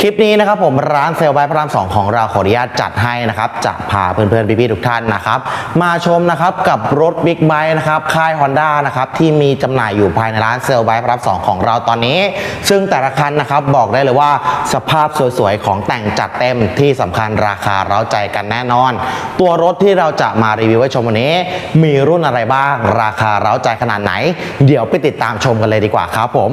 คลิปนี้นะครับผมร้านเซลล์ไบพระรามสองของเราขออนุญาตจัดให้นะครับจะพาเพื่อนๆพี่ๆทุกท่านนะครับมาชมนะครับกับรถบิ๊กไบค์นะครับค่าย Honda นะครับที่มีจำหน่ายอยู่ภายในร้านเซลล์ไบพระรามสองของเราตอนนี้ ซึ่งแต่ละคันนะครับบอกได้เลยว่าสภาพสวยๆของแต่งจัดเต็มที่สำคัญราคาเร้าใจกันแน่นอน ตัวรถที่เราจะมารีวิวให้ชมวันนี้ มีรุ่นอะไรบ้าง ราคาเร้าใจขนาดไหน เดี๋ยวไปติดตามชมกันเลยดีกว่าครับผม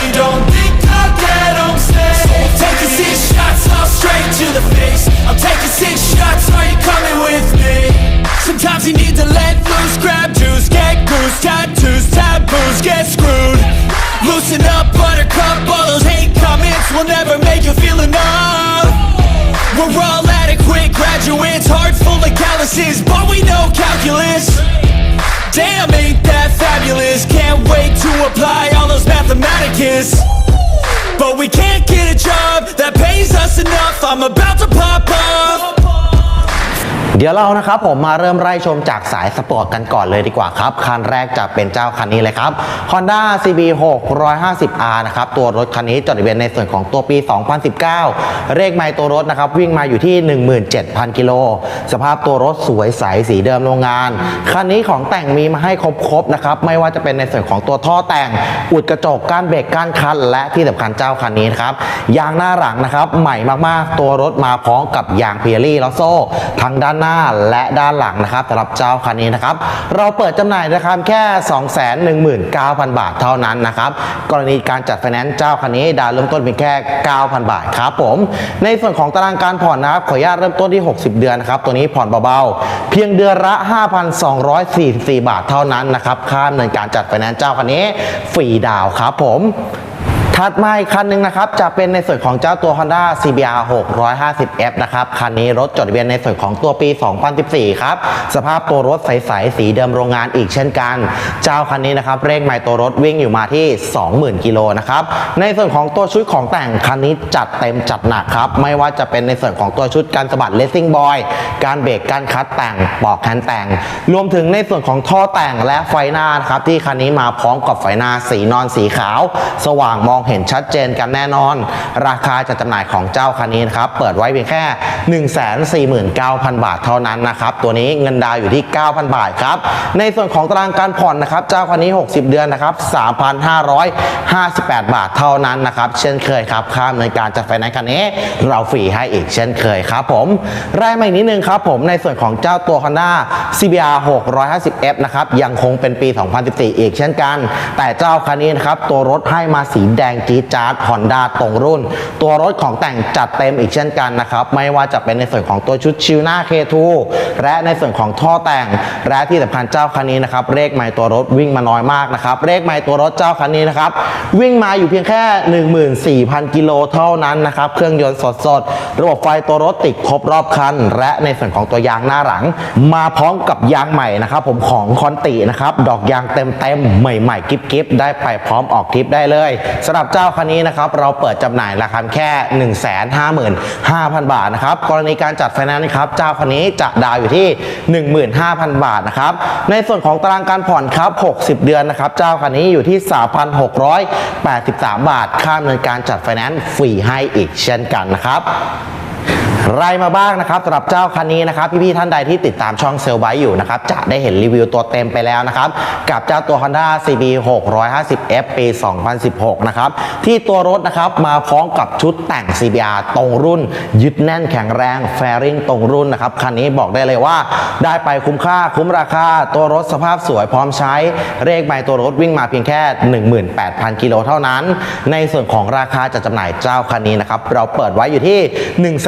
Don't think I'll get home safe I'm taking six shots all straight to the face I'm taking six shots, are you coming with me? Sometimes you need to let loose, grab juice, get goose Tattoos, taboos, get screwed Loosen up, buttercup, all those hate comments Will never make you feel enough we're all adequate graduates, heart full of calluses, but we know calculus. Damn, ain't that fabulous? Can't wait to apply mathematicus. But we can't get a job that pays us enough. I'm about to pop off. เดี๋ยวเรานะครับผมมาเริ่มไล่ชมจากสายสปอร์ตกันก่อนเลยดีกว่าครับ คันแรกจะเป็นเจ้าคันนี้เลยครับ Honda CB 650R นะครับ ตัวรถคันนี้จดทะเบียนในส่วนของตัวปี 2019 เลขไมล์ตัวรถนะครับ วิ่งมาอยู่ที่ 17,000 กิโล สภาพตัวรถสวยใสสีเดิมโรงงาน คันนี้ของแต่งมีมาให้ครบๆนะครับ ไม่ว่าจะเป็นในส่วนของตัวท่อแต่ง อุดกระจกก้านเบรกก้านคัน และที่สำคัญเจ้าคันนี้นะครับยางหน้าหลังนะครับใหม่มากๆ ตัวรถมาพร้อมกับยางเพียรี่ลอโซ่ทั้งด้านหน้าและด้านหลังนะครับสำหรับเจ้าคันนี้นะครับ เราเปิดจำหน่ายนะครับแค่ 219,000 บาทเท่านั้นนะครับ กรณีการจัดไฟแนนซ์เจ้าคันนี้ดาวเริ่มต้นเพียงแค่ 9,000 บาทครับผม ในส่วนของตารางการผ่อนนะครับขออนุญาตเริ่มต้นที่ 60 เดือนนะครับ ตัวนี้ผ่อนเบาๆ เพียงเดือนละ 5,244 บาทเท่านั้นนะครับ ค่าดำเนินการจัดไฟแนนซ์เจ้าคันนี้ฟรีดาวครับผม ถัดมาอีกคันหนึ่งนะครับจะเป็นในส่วนของเจ้าตัว Honda CBR 650F นะครับคันนี้รถจดทะเบียนในส่วนของตัวปี 2014 ครับ สภาพตัวรถใสๆสีเดิมโรงงานอีกเช่นกัน เจ้าคันนี้นะครับเลขไมล์ตัวรถวิ่งอยู่มาที่ 20,000 กิโลนะครับในส่วนของตัวชุดของแต่งคันนี้จัดเต็มจัดหนักครับ ไม่ว่าจะเป็นในส่วนของตัวชุดการสะบัดเลสซิ่งบอยการเบรกการคัดแต่งปอกแฮนแต่ง รวมถึงในส่วนของท่อแต่งและไฟหน้านะครับที่คันนี้มาพร้อมกับไฟหน้าสีนอนสีขาว สว่างมองเห็นเห็นชัดเจนกันแน่นอน ราคาจัดจำหน่ายของเจ้าคันนี้นะครับ เปิดไว้เพียงแค่ 149,000 บาทเท่านั้นนะครับ ตัวนี้เงินดาวอยู่ที่ 9,000 บาทครับ ในส่วนของตารางการผ่อนนะครับ เจ้าคันนี้ 60 เดือนนะครับ 3,558 บาทเท่านั้นนะครับ เช่นเคยครับ ค่าดำเนินการจัดไฟแนนซ์คันนี้ เราฟรีให้อีกเช่นเคยครับผมรายมาอีกนิดนึงครับผมในส่วนของเจ้าตัว Honda CBR 650F นะครับยังคงเป็นปี 2014 อีกเช่นกัน แต่เจ้าคันนี้นะครับตัวรถให้มาสีแดงจี๊ดจ๊าด Honda ตรงรุ่น ตัวรถของแต่งจัดเต็มอีกเช่นกันนะครับ ไม่ว่าจะเป็นในส่วนของตัวชุดชิวหน้า K2 และในส่วนของท่อแต่ง และที่สำคัญเจ้าคันนี้นะครับเลขไมล์ตัวรถวิ่งมาน้อยมากนะครับเลขไมล์ตัวรถเจ้าคันนี้นะครับวิ่งมาอยู่เพียงแค่ 14,000 กิโลเท่านั้นนะครับเครื่องยนต์สดๆระบบไฟตัวรถติดครบรอบคัน และในส่วนของตัวยางหน้าหลัง มาพร้อมกับยางใหม่นะครับผมของคอนตินะครับดอกยางเต็มๆใหม่ๆกิ๊บๆได้ไปพร้อมออกทริปได้เลยสำหรับับเจ้าคันนี้นะครับเราเปิดจำหน่ายราคาแค่ 155,000 บาทนะครับกรณีการจัดไฟแนนซ์นะครับเจ้าคันนี้จะดาวอยู่ที่ 15,000 บาทนะครับในส่วนของตารางการผ่อนครับ 60 เดือนนะครับเจ้าคันนี้อยู่ที่ 3,683 บาท ค่าดำเนินการจัดไฟแนนซ์ฟรีให้อีกเช่นกันนะครับ ไล่มาบ้างนะครับสำหรับเจ้าคันนี้นะครับพี่ๆท่านใดที่ติดตามช่องเซลไบอยู่นะครับจะได้เห็นรีวิวตัวเต็มไปแล้วนะครับกับเจ้าตัว Honda CB 650F ปี 2016 นะครับที่ตัวรถนะครับมาพร้อมกับชุดแต่ง CBR ตรงรุ่น ยึดแน่นแข็งแรงแฟริงตรงรุ่นนะครับคันนี้บอกได้เลยว่า ได้ไปคุ้มค่าคุ้มราคา ตัวรถสภาพสวยพร้อมใช้เลขใบตัวรถวิ่งมาเพียงแค่ 18,000 กิโลเท่านั้น ในส่วนของราคาจัดจำหน่ายเจ้าคันนี้นะครับเราเปิดไว้อยู่ที่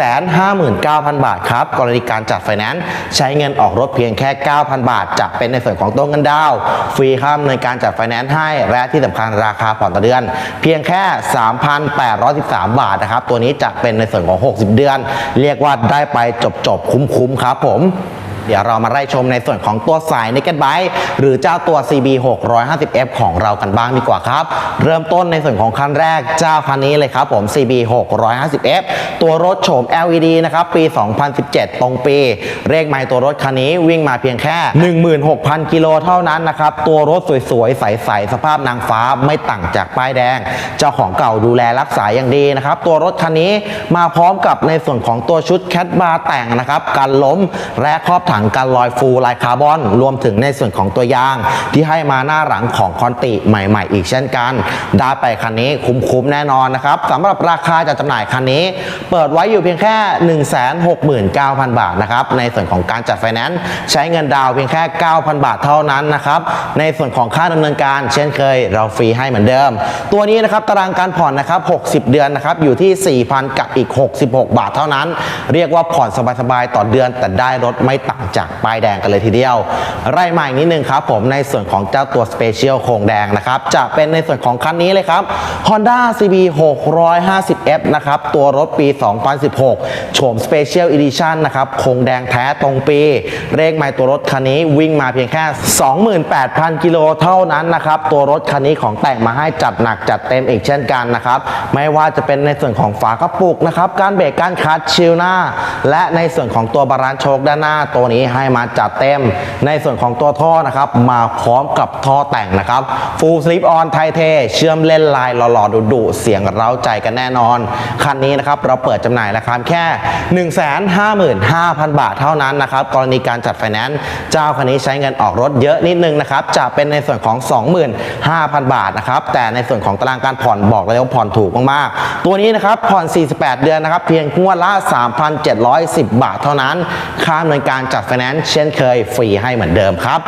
159,000บาทครับ กรณีการจัดไฟแนนซ์ใช้เงินออกรถเพียงแค่ 9,000 บาท จะเป็นในส่วนของต้นเงินดาว ฟรีค่าดำเนินการจัดไฟแนนซ์ให้ และที่สำคัญราคาผ่อนต่อเดือน เพียงแค่ 3,813 บาทนะครับ ตัวนี้จะเป็นในส่วนของ 60 เดือน เรียกว่าได้ไปจบๆ คุ้มๆ ครับผม เดี๋ยวเรามาไล่ชมในส่วนของตัวสาย Naked Bike หรือเจ้าตัว CB 650F ของเรากันบ้างดีกว่าครับ เริ่มต้นในส่วนของคันแรกเจ้าคันนี้เลยครับผม CB 650F ตัวรถโฉม LED นะครับปี 2017 ตรงปี เลขไมล์ตัวรถคันนี้วิ่งมาเพียงแค่ 16,000 กิโลเท่านั้นนะครับ ตัวรถสวยๆ ใสๆ สภาพนางฟ้าไม่ต่างจากป้ายแดง เจ้าของเก่าดูแลรักษาอย่างดีนะครับ ตัวรถคันนี้มาพร้อมกับในส่วนของตัวชุดแคทบาร์แต่งนะครับกันล้มและครอบถังกันลอยฟูลายคาร์บอน รวมถึงในส่วนของตัวยาง ที่ให้มาหน้าหลังของคอนติใหม่ ๆ อีกเช่นกันได้ไปคันนี้คุ้มๆแน่นอนนะครับสำหรับราคาจะจำหน่ายคันนี้ เปิดไว้อยู่เพียงแค่ 169,000 บาทนะครับในส่วนของการจัดไฟแนนซ์ใช้เงินดาวเพียงแค่ 9,000 บาทเท่านั้นนะครับในส่วนของค่าดำเนินการ เช่นเคย เราฟรีให้เหมือนเดิม ตัวนี้นะครับตารางการผ่อนนะครับ 60 เดือนนะครับอยู่ที่ 4,000 กับอีก 66 บาทเท่านั้น เรียกว่าผ่อนสบายๆ ต่อเดือนแต่ได้รถไม่ต่างจากป้ายแดงกันเลยทีเดียวไล่มาอีกนิดนึงครับผมในส่วนของเจ้าตัวสเปเชียลโครงแดงนะครับจะเป็นในส่วนของคันนี้เลยครับ Honda CB 650F นะครับตัวรถปี 2016 โฉม Special Edition นะครับโครงแดงแท้ตรงปี เลขไมล์ตัวรถคันนี้วิ่งมาเพียงแค่ 28,000 กิโลเท่านั้นนะครับตัวรถคันนี้ของแต่งมาให้จัดหนักจัดเต็มอีกเช่นกันนะครับไม่ว่าจะเป็นในส่วนของฝากระปุกนะครับการเบรกการคัตช์ชิลหน้า และในส่วนของตัวบาลานซ์โชคด้านหน้าตัวนี้ให้มาจัดเต็มในส่วนของตัวท่อนะครับ มาพร้อมกับท่อแต่งนะครับ Full Slip On ไทเทเชื่อมเล่นลายหล่อๆดุๆเสียงเร้าใจกันแน่นอน คันนี้นะครับเราเปิดจำหน่ายราคาแค่ 155,000 บาทเท่านั้นนะครับกรณีการจัดไฟแนนซ์เจ้าคันนี้ใช้เงินออกรถเยอะนิดนึงนะครับจะเป็นในส่วนของ 25,000 บาทนะครับแต่ในส่วนของตารางการผ่อนบอกเลยว่าผ่อนถูกมากๆ ตัวนี้นะครับผ่อน 48 เดือนนะครับเพียงงวดละ 3,710 บาทเท่านั้น ค่าดำเนินการจัด Finance เช่นเคยฟรีให้เหมือนเดิมครับ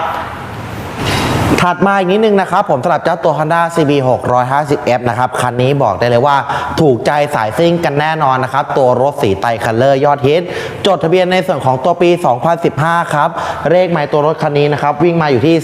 ถัดมาอีกนิดนึงนะครับ ผมสำหรับเจ้าตัว Honda CB 650F นะครับ คันนี้บอกได้เลยว่าถูกใจสายซิ่งกันแน่นอนนะครับ ตัวรถสีไตคัลเลอร์ยอดฮิต จดทะเบียนในส่วนของตัวปี 2015 ครับ เลขหมายตัวรถคันนี้นะครับ วิ่งมาอยู่ที่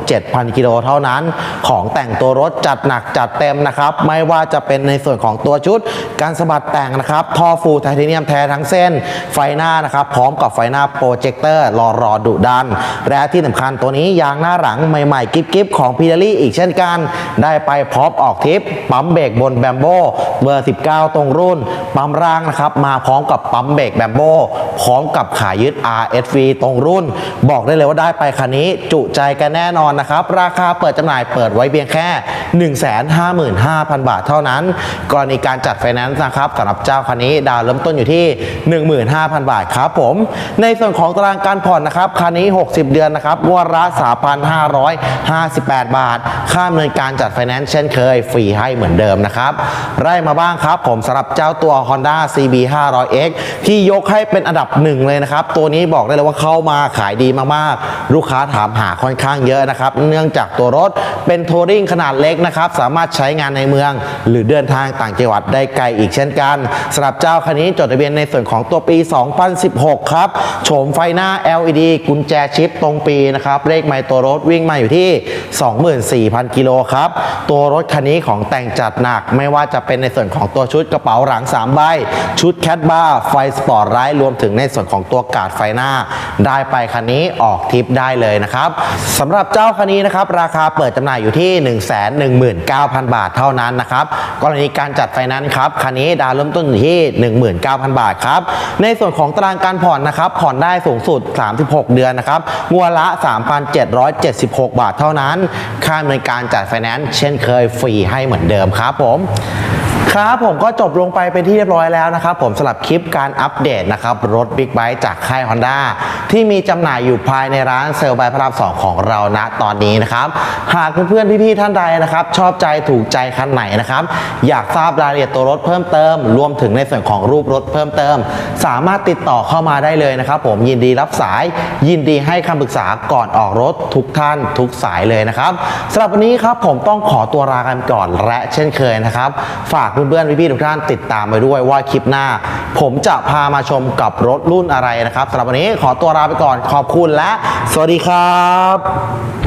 27,000 กิโลเท่านั้น ของแต่งตัวรถจัดหนักจัดเต็มนะครับ ไม่ว่าจะเป็นในส่วนของตัวชุด การสะบัดแต่งนะครับ ท่อฟูลไทเทเนียมแท้ทั้งเส้น ไฟหน้านะครับพร้อมกับไฟหน้าโปรเจคเตอร์รอรอดุดัน และที่สำคัญตัวนี้ยางหน้าหลังใหม่ๆกิฟๆของพีเดลี่อีกเช่นกัน ได้ไปพร้อมออกทิป ปั๊มเบรกบนแบมโบเบอร์ 19 ตรงรุ่น ปั๊มร่างนะครับ มาพร้อมกับปั๊มเบรกแบมโบพร้อมกับขายึด RSV ตรงรุ่น บอกได้เลยว่าได้ไปคันนี้จุใจกันแน่นอนนะครับ ราคาเปิดจำหน่ายเปิดไว้เพียงแค่ 155,000 บาทเท่านั้น กรณีการจัดไฟแนนซ์นะครับสำหรับเจ้าคันนี้ดาวเริ่มต้นอยู่ที่ 15,000 บาทครับผม ในส่วนของตารางการผ่อนนะครับคันนี้ 60 เดือนนะครับวดละ3,558 บาท ค่าดำเนินการจัดไฟแนนซ์เช่นเคย ฟรีให้เหมือนเดิมนะครับไล่มาบ้างครับ ผมสำหรับเจ้าตัว Honda CB 500X ที่ยกให้เป็นอันดับหนึ่งเลยนะครับ ตัวนี้บอกได้เลยว่าเข้ามาขายดีมากๆ ลูกค้าถามหาค่อนข้างเยอะนะครับ เนื่องจากตัวรถเป็นทัวริงขนาดเล็กนะครับ สามารถใช้งานในเมือง หรือเดินทางต่างจังหวัดได้ไกลอีกเช่นกันสำหรับเจ้าคันนี้จดทะเบียนในส่วนของตัวปี 2016 ครับโฉมไฟหน้า LED กุญแจชิปตรงปีนะครับเลขไมล์ตัวรถวิ่งมาอยู่ที่24,000 กิโลครับ ตัวรถคันนี้ของแต่งจัดหนักไม่ว่าจะเป็นในส่วนของตัวชุดกระเป๋าหลัง 3 ใบ ชุดแคทบาร์ไฟสปอร์ตไลท์รวมถึงในส่วนของตัวกาดไฟหน้า ได้ไปคันนี้ออกทิปได้เลยนะครับสำหรับเจ้าคันนี้นะครับราคาเปิดจำหน่ายอยู่ที่ 119,000 บาทเท่านั้นนะครับกรณีการจัดไฟนนซ์ครับคันนี้ดาวเริ่มต้นอยู่ที่ 19,000 บาทครับในส่วนของตารางการผ่อนนะครับผ่อนได้สูงสุด 36 เดือนนะครับงวดละ 3,776 บาทเท่านั้น ค่าดำเนินการจัดไฟแนนซ์เช่นเคยฟรีให้เหมือนเดิมครับผม ครับผมก็จบลงไปเป็นที่เรียบร้อยแล้วนะครับผมสำหรับคลิปการอัปเดตนะครับรถบิ๊กไบค์จากค่าย Honda ที่มีจำหน่ายอยู่ภายในร้านเซลล์ไบพระรามสองของเราณตอนนี้นะครับ หากเพื่อนๆพี่ๆท่านใดนะครับ ชอบใจถูกใจคันไหนนะครับ อยากทราบรายละเอียดตัวรถเพิ่มเติม รวมถึงในส่วนของรูปรถเพิ่มเติม สามารถติดต่อเข้ามาได้เลยนะครับ ผมยินดีรับสายยินดีให้คำปรึกษาก่อนออกรถทุกท่านทุกสายเลยนะครับสำหรับวันนี้ครับผมต้องขอตัวลากันก่อนและเช่นเคยนะครับ ฝากเพื่อนๆพี่ๆทุกท่านติดตามไปด้วยว่าคลิปหน้า ผมจะพามาชมกับรถรุ่นอะไรนะครับสำหรับวันนี้ขอตัวลาไปก่อนขอบคุณและ สวัสดีครับ